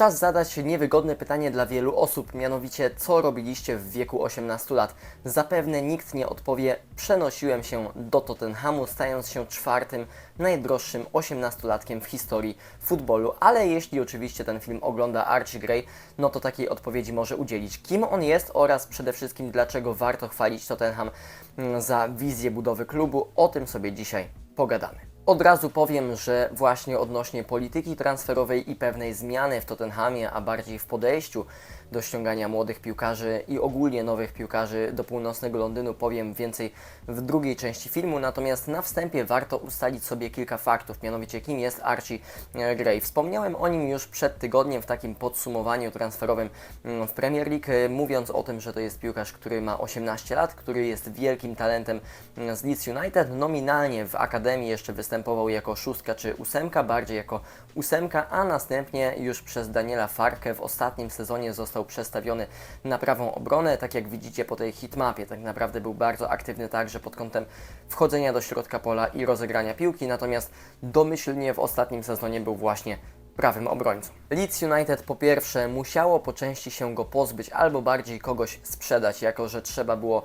Czas zadać niewygodne pytanie dla wielu osób, mianowicie co robiliście w wieku 18 lat? Zapewne nikt nie odpowie, przenosiłem się do Tottenhamu, stając się czwartym najdroższym 18-latkiem w historii futbolu, ale jeśli oczywiście ten film ogląda Archie Gray, no to takiej odpowiedzi może udzielić. Kim on jest oraz przede wszystkim dlaczego warto chwalić Tottenham mm, za wizję budowy klubu, o tym sobie dzisiaj pogadamy. Od razu powiem, że właśnie odnośnie polityki transferowej i pewnej zmiany w Tottenhamie, a bardziej w podejściu do ściągania młodych piłkarzy i ogólnie nowych piłkarzy do północnego Londynu powiem więcej w drugiej części filmu, natomiast na wstępie warto ustalić sobie kilka faktów, mianowicie kim jest Archie e, Gray. Wspomniałem o nim już przed tygodniem w takim podsumowaniu transferowym mm, w Premier League, e, mówiąc o tym, że to jest piłkarz, który ma 18 lat, który jest wielkim talentem mm, z Leeds United. Nominalnie w Akademii jeszcze występował jako szóstka czy ósemka, bardziej jako ósemka, a następnie już przez Daniela Farkę w ostatnim sezonie został przestawiony na prawą obronę. Tak jak widzicie po tej hitmapie, tak naprawdę był bardzo aktywny także pod kątem wchodzenia do środka pola i rozegrania piłki, natomiast domyślnie w ostatnim sezonie był właśnie prawym obrońcą. Leeds United po pierwsze musiało po części się go pozbyć albo bardziej kogoś sprzedać, jako że trzeba było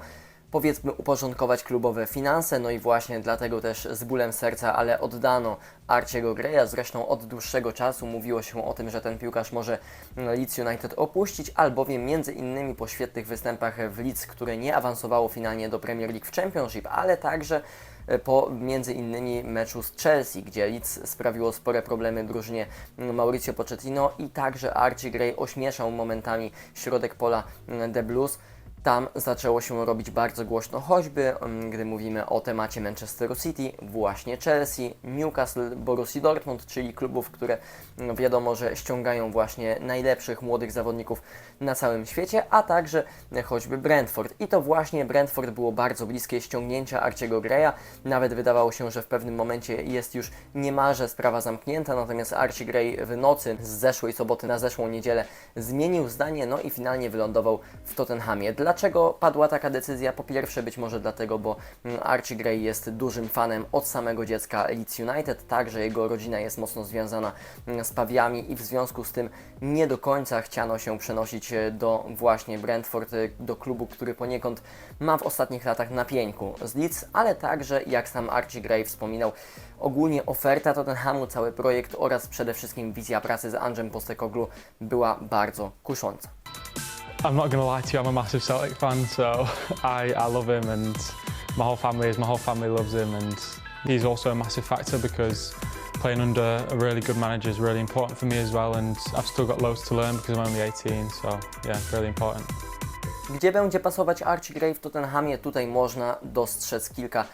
powiedzmy uporządkować klubowe finanse, no i właśnie dlatego też z bólem serca, ale oddano Arciego Greya, zresztą od dłuższego czasu mówiło się o tym, że ten piłkarz może Leeds United opuścić, albowiem między innymi po świetnych występach w Leeds, które nie awansowało finalnie do Premier League w Championship, ale także e, po między innymi meczu z Chelsea, gdzie Leeds sprawiło spore problemy drużynie Mauricio Pochettino i także Archie Gray ośmieszał momentami środek pola The Blues. Tam zaczęło się robić bardzo głośno, choćby mm, gdy mówimy o temacie Manchesteru City, właśnie Chelsea, Newcastle, Borussia Dortmund, czyli klubów, które mm, wiadomo, że ściągają właśnie najlepszych młodych zawodników na całym świecie, a także choćby Brentford. I to właśnie Brentford było bardzo bliskie ściągnięcia Arciego Greya. Nawet wydawało się, że w pewnym momencie jest już niemalże sprawa zamknięta, natomiast Archie Gray w nocy z zeszłej soboty na zeszłą niedzielę zmienił zdanie, no i finalnie wylądował w Tottenhamie. Dlaczego padła taka decyzja? Po pierwsze być może dlatego, bo mm, Archie Gray jest dużym fanem od samego dziecka Leeds United, także jego rodzina jest mocno związana mm, z Pawiami i w związku z tym nie do końca chciano się przenosić e, do właśnie Brentford, e, do klubu, który poniekąd ma w ostatnich latach na pieńku z Leeds, ale także, jak sam Archie Gray wspominał, ogólnie oferta Tottenhamu, cały projekt oraz przede wszystkim wizja pracy z Andrzem Postekoglu była bardzo kusząca. I'm not going to lie to you, I'm a massive Celtic fan, so I, I love him and my whole family is, my whole family loves him and he's also a massive factor because playing under a really good manager is really important for me as well and I've still got loads to learn because I'm only 18, so yeah, really important. Gdzie będzie pasować Archie Gray w Tottenhamie? Tutaj można dostrzec kilka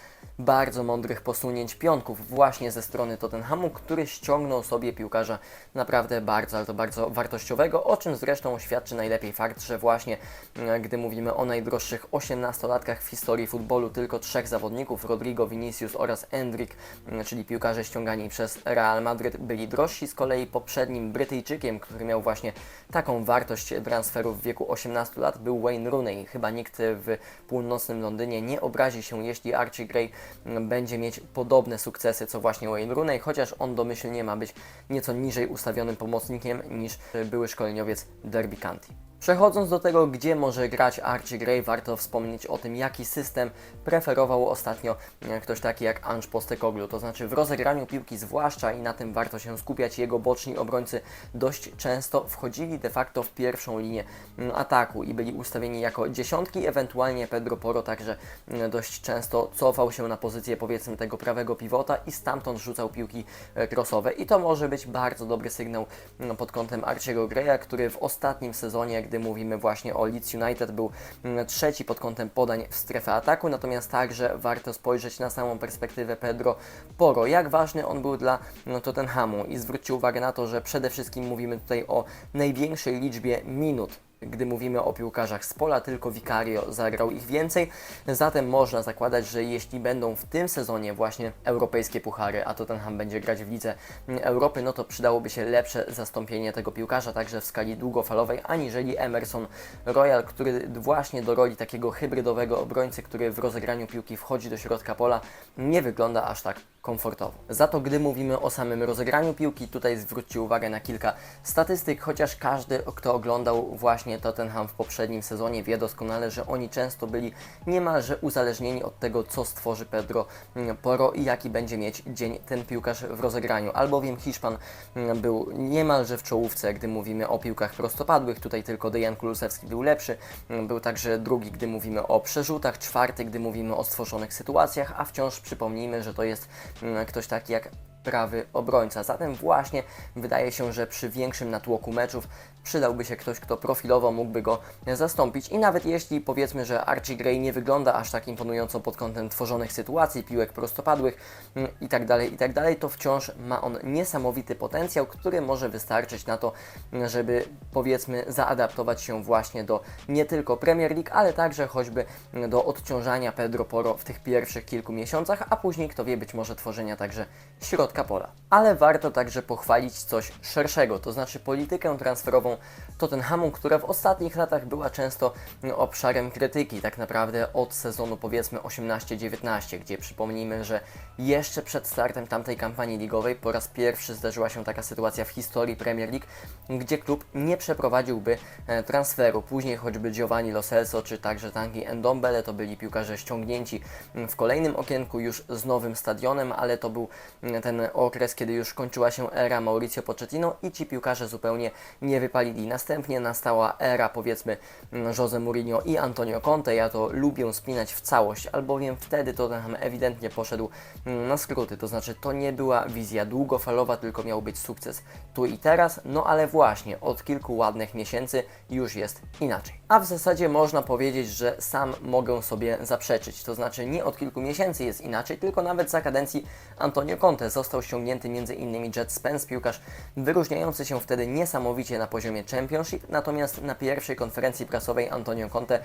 bardzo mądrych posunięć pionków właśnie ze strony Tottenhamu, który ściągnął sobie piłkarza naprawdę bardzo, ale to bardzo wartościowego, o czym zresztą świadczy najlepiej fakt, że właśnie e, gdy mówimy o najdroższych 18-latkach w historii futbolu, tylko trzech zawodników, Rodrigo, Vinicius oraz Endrick, czyli piłkarze ściągani przez Real Madryt, byli drożsi. Z kolei poprzednim Brytyjczykiem, który miał właśnie taką wartość transferu w wieku 18 lat, był Wayne Rooney. Chyba nikt w północnym Londynie nie obrazi się, jeśli Archie Gray będzie mieć podobne sukcesy co właśnie Wayne Rooney, chociaż on domyślnie ma być nieco niżej ustawionym pomocnikiem niż były szkoleniowiec Derby County. Przechodząc do tego, gdzie może grać Archie Gray, warto wspomnieć o tym, jaki system preferował ostatnio ktoś taki jak Ange Postecoglou. To znaczy w rozegraniu piłki zwłaszcza i na tym warto się skupiać, jego boczni obrońcy dość często wchodzili de facto w pierwszą linię ataku i byli ustawieni jako dziesiątki, ewentualnie Pedro Porro także dość często cofał się na pozycję powiedzmy tego prawego pivota i stamtąd rzucał piłki crossowe i to może być bardzo dobry sygnał pod kątem Archiego Greya, który w ostatnim sezonie, gdy mówimy właśnie o Leeds United, był mm, trzeci pod kątem podań w strefę ataku, natomiast także warto spojrzeć na samą perspektywę Pedro Poro, jak ważny on był dla no, Tottenhamu? I zwróćcie uwagę na to, że przede wszystkim mówimy tutaj o największej liczbie minut gdy mówimy o piłkarzach z pola, tylko Vicario zagrał ich więcej. Zatem można zakładać, że jeśli będą w tym sezonie właśnie europejskie puchary, a Tottenham będzie grać w Lidze Europy, no to przydałoby się lepsze zastąpienie tego piłkarza także w skali długofalowej, aniżeli Emerson Royal, który właśnie do roli takiego hybrydowego obrońcy, który w rozegraniu piłki wchodzi do środka pola, nie wygląda aż tak komfortowo. Za to, gdy mówimy o samym rozegraniu piłki, tutaj zwróćcie uwagę na kilka statystyk, chociaż każdy, kto oglądał właśnie Tottenham w poprzednim sezonie, wie doskonale, że oni często byli niemalże uzależnieni od tego, co stworzy Pedro mm, Poro i jaki będzie mieć dzień ten piłkarz w rozegraniu. Albowiem Hiszpan mm, był niemalże w czołówce, gdy mówimy o piłkach prostopadłych, tutaj tylko Dejan Kulusewski był lepszy, Mm, był także drugi, gdy mówimy o przerzutach, czwarty, gdy mówimy o stworzonych sytuacjach, a wciąż przypomnijmy, że to jest ktoś taki jak prawy obrońca. Zatem właśnie wydaje się, że przy większym natłoku meczów przydałby się ktoś, kto profilowo mógłby go zastąpić. I nawet jeśli powiedzmy, że Archie Gray nie wygląda aż tak imponująco pod kątem tworzonych sytuacji, piłek prostopadłych mm, i tak tak to wciąż ma on niesamowity potencjał, który może wystarczyć na to, mm, żeby powiedzmy zaadaptować się właśnie do nie tylko Premier League, ale także choćby mm, do odciążania Pedro Poro w tych pierwszych kilku miesiącach, a później, kto wie, być może tworzenia także środka pola. Ale warto także pochwalić coś szerszego, to znaczy politykę transferową Tottenhamu, która w ostatnich latach była często obszarem krytyki, tak naprawdę od sezonu powiedzmy 18-19, gdzie przypomnijmy, że jeszcze przed startem tamtej kampanii ligowej po raz pierwszy zdarzyła się taka sytuacja w historii Premier League, gdzie klub nie przeprowadziłby e, transferu. Później choćby Giovanni Lo Celso czy także Tanguy Ndombele to byli piłkarze ściągnięci mm, w kolejnym okienku już z nowym stadionem, ale to był mm, ten okres, kiedy już kończyła się era Mauricio Pochettino i ci piłkarze zupełnie nie wypalili. Następnie nastała era powiedzmy mm, Jose Mourinho i Antonio Conte. Ja to lubię spinać w całość, albowiem wtedy Tottenham ewidentnie poszedł mm, na skróty, to znaczy to nie była wizja długofalowa, tylko miał być sukces tu i teraz, no ale właśnie od kilku ładnych miesięcy już jest inaczej. A w zasadzie można powiedzieć, że sam mogę sobie zaprzeczyć, to znaczy nie od kilku miesięcy jest inaczej, tylko nawet za kadencji Antonio Conte został ściągnięty m.in. Jet Spence, piłkarz wyróżniający się wtedy niesamowicie na poziomie Championship, natomiast na pierwszej konferencji prasowej Antonio Conte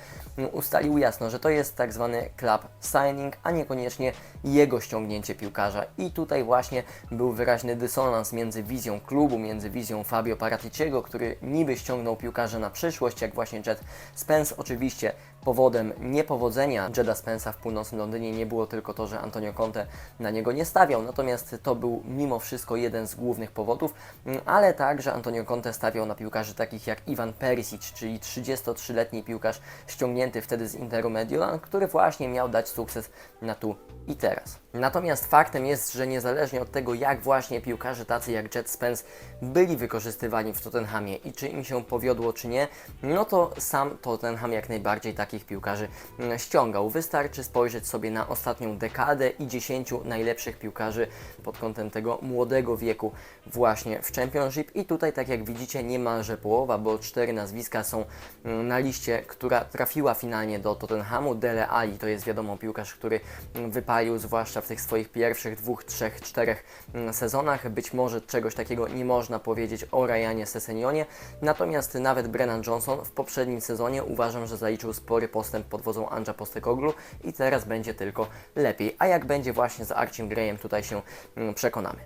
ustalił jasno, że to jest tak zwany club signing, a niekoniecznie jego ściągnięcie piłkarza. I tutaj właśnie był wyraźny dysonans między wizją klubu, między wizją Fabio Paraticiego, który niby ściągnął piłkarza na przyszłość, jak właśnie Jet Spence. Oczywiście powodem niepowodzenia Jeda Spence'a w północnym Londynie nie było tylko to, że Antonio Conte na niego nie stawiał, natomiast to był mimo wszystko jeden z głównych powodów, mm, ale także Antonio Conte stawiał na piłkarzy takich jak Ivan Perisic, czyli 33-letni piłkarz ściągnięty wtedy z Interu Mediolan, który właśnie miał dać sukces na tu i teraz. Natomiast faktem jest, że niezależnie od tego, jak właśnie piłkarze tacy jak Jet Spence byli wykorzystywani w Tottenhamie i czy im się powiodło, czy nie, no to sam Tottenham jak najbardziej takich piłkarzy ściągał. Wystarczy spojrzeć sobie na ostatnią dekadę i 10 najlepszych piłkarzy pod kątem tego młodego wieku właśnie w Championship i tutaj tak jak widzicie niemalże połowa, bo cztery nazwiska są na liście, która trafiła finalnie do Tottenhamu. Dele Ali to jest wiadomo piłkarz, który wypalił zwłaszcza w tych swoich pierwszych dwóch, trzech, czterech sezonach. Być może czegoś takiego nie można powiedzieć o Ryanie Sesenionie, natomiast nawet Brennan Johnson w poprzednim sezonie uważam, że zaliczył spory postęp pod wodzą Andrza Postekoglu i teraz będzie tylko lepiej. A jak będzie właśnie z Archiem Grayem, tutaj się mm, przekonamy.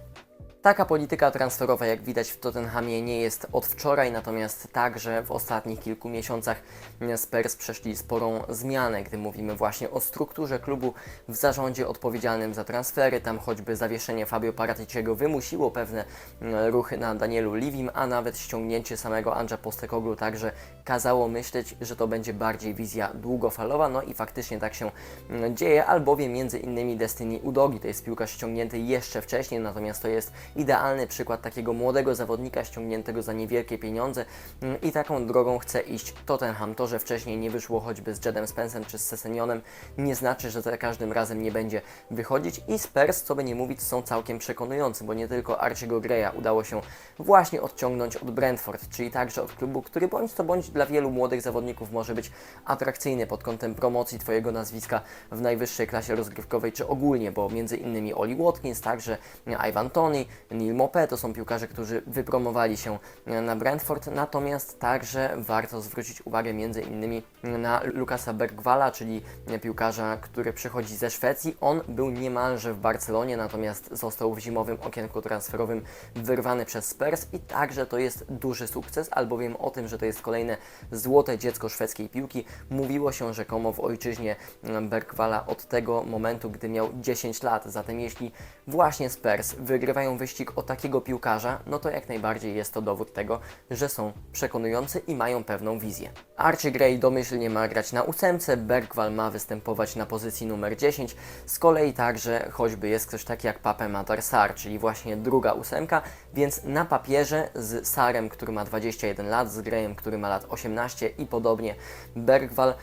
Taka polityka transferowa, jak widać w Tottenhamie, nie jest od wczoraj, natomiast także w ostatnich kilku miesiącach Spurs przeszli sporą zmianę, gdy mówimy właśnie o strukturze klubu w zarządzie odpowiedzialnym za transfery. Tam choćby zawieszenie Fabio Paraticiego wymusiło pewne mm, ruchy na Danielu Livim, a nawet ściągnięcie samego Andrza Postekoglu także kazało myśleć, że to będzie bardziej wizja długofalowa, no i faktycznie tak się mm, dzieje, albowiem między innymi Destiny Udogi to jest piłkarz ściągnięty jeszcze wcześniej, natomiast to jest idealny przykład takiego młodego zawodnika ściągniętego za niewielkie pieniądze mm, i taką drogą chce iść Tottenham. To, że wcześniej nie wyszło choćby z Jedem Spencem czy z Sesenionem nie znaczy, że za każdym razem nie będzie wychodzić i Spurs, co by nie mówić, są całkiem przekonujący, bo nie tylko Archiego Greya udało się właśnie odciągnąć od Brentford, czyli także od klubu, który bądź to bądź dla wielu młodych zawodników może być atrakcyjny pod kątem promocji Twojego nazwiska w najwyższej klasie rozgrywkowej, czy ogólnie, bo między innymi Oli Watkins, także Ivan Tony, Neil Mopé. To są piłkarze, którzy wypromowali się na Brentford, natomiast także warto zwrócić uwagę między innymi na Lukasa Bergwala, czyli piłkarza, który przychodzi ze Szwecji. On był niemalże w Barcelonie, natomiast został w zimowym okienku transferowym wyrwany przez Spurs i także to jest duży sukces, albowiem o tym, że to jest kolejne złote dziecko szwedzkiej piłki, mówiło się rzekomo w ojczyźnie Bergwala od tego momentu, gdy miał 10 lat. Zatem jeśli właśnie Spurs wygrywają wyścig o takiego piłkarza, no to jak najbardziej jest to dowód tego, że są przekonujący i mają pewną wizję. Archie Gray domyślnie ma grać na ósemce, Bergwal ma występować na pozycji numer 10, z kolei także choćby jest ktoś taki jak Pape Matar Sar, czyli właśnie druga ósemka, więc na papierze z Sarem, który ma 21 lat, z Grayem, który ma lat 18 i podobnie Bergwal,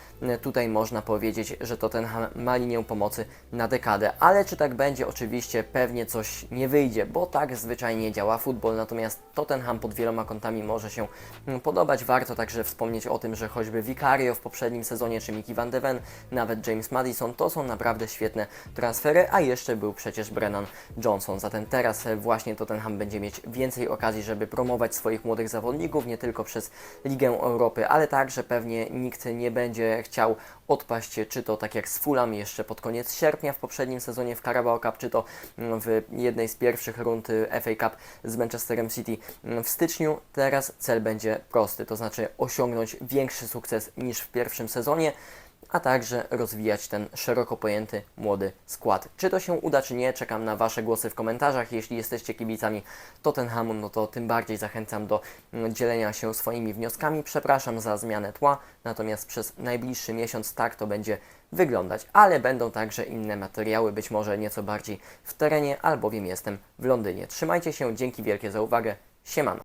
tutaj można powiedzieć, że Tottenham ma linię pomocy na dekadę, ale czy tak będzie? Oczywiście pewnie coś nie wyjdzie, bo tak zwyczajnie działa futbol, natomiast Tottenham pod wieloma kątami może się mm, podobać. Warto także wspomnieć o tym, że choćby Vicario w poprzednim sezonie, czy Mickey Van de Ven, nawet James Madison, to są naprawdę świetne transfery, a jeszcze był przecież Brennan Johnson. Zatem teraz e, właśnie Tottenham będzie mieć więcej okazji, żeby promować swoich młodych zawodników, nie tylko przez Ligę Europy, ale także pewnie nikt nie będzie chciał odpaść, czy to tak jak z Fulham jeszcze pod koniec sierpnia w poprzednim sezonie w Carabao Cup, czy to mm, w jednej z pierwszych rund FA Cup z Manchesterem City mm, w styczniu. Teraz cel będzie prosty, to znaczy osiągnąć większy sukces niż w pierwszym sezonie a także rozwijać ten szeroko pojęty młody skład. Czy to się uda, czy nie, czekam na Wasze głosy w komentarzach. Jeśli jesteście kibicami Tottenhamu, no to tym bardziej zachęcam do mm, dzielenia się swoimi wnioskami. Przepraszam za zmianę tła, natomiast przez najbliższy miesiąc tak to będzie wyglądać, ale będą także inne materiały, być może nieco bardziej w terenie, albowiem jestem w Londynie. Trzymajcie się, dzięki wielkie za uwagę, siemano.